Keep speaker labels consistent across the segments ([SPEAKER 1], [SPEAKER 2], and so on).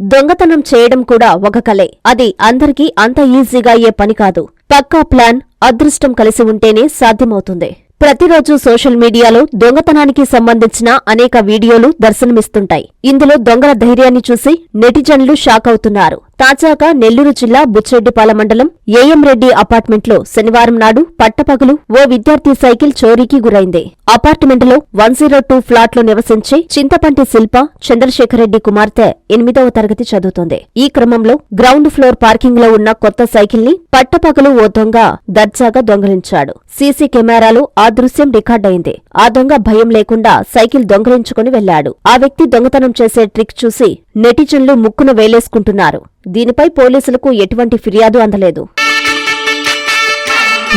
[SPEAKER 1] దొంగతనం చేయడం కూడా ఒక కలే. అది అందరికీ అంత ఈజీగా అయ్యే పని కాదు. పక్కా ప్లాన్ అదృష్టం కలిసి ఉంటేనే సాధ్యమవుతుంది. ప్రతిరోజు సోషల్ మీడియాలో దొంగతనానికి సంబంధించిన అనేక వీడియోలు దర్శనమిస్తుంటాయి. ఇందులో దొంగల ధైర్యాన్ని చూసి నెటిజన్లు షాక్ అవుతున్నారు. తాజాగా నెల్లూరు జిల్లా బుచ్చెడ్డిపాల మండలం ఏఎం రెడ్డి అపార్ట్మెంట్లో శనివారం నాడు పట్టపగలు ఓ విద్యార్థి సైకిల్ చోరీకి గురైంది. అపార్ట్మెంట్లో వన్ జీరో టూ ఫ్లాట్లో నివసించే చింతపంటి శిల్ప చంద్రశేఖరరెడ్డి కుమార్తె ఎనిమిదవ తరగతి చదువుతోంది. ఈ క్రమంలో గ్రౌండ్ ఫ్లోర్ పార్కింగ్లో ఉన్న కొత్త సైకిల్ని పట్టపగలు ఓ దొంగ దర్జాగా దొంగలించాడు. సీసీ కెమెరాలో ఆ దృశ్యం రికార్డయింది ఆ దొంగ భయం లేకుండా సైకిల్ దొంగలించుకుని వెళ్ళాడు ఆ వ్యక్తి దొంగతనం చేసే ట్రిక్ చూసి నెటిజన్లు ముక్కున వేలేసుకుంటున్నారు. దీనిపై పోలీసులకు ఎటువంటి ఫిర్యాదు అందలేదు.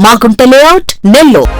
[SPEAKER 2] మాగుంట లేఅవుట్ నెల్లూరు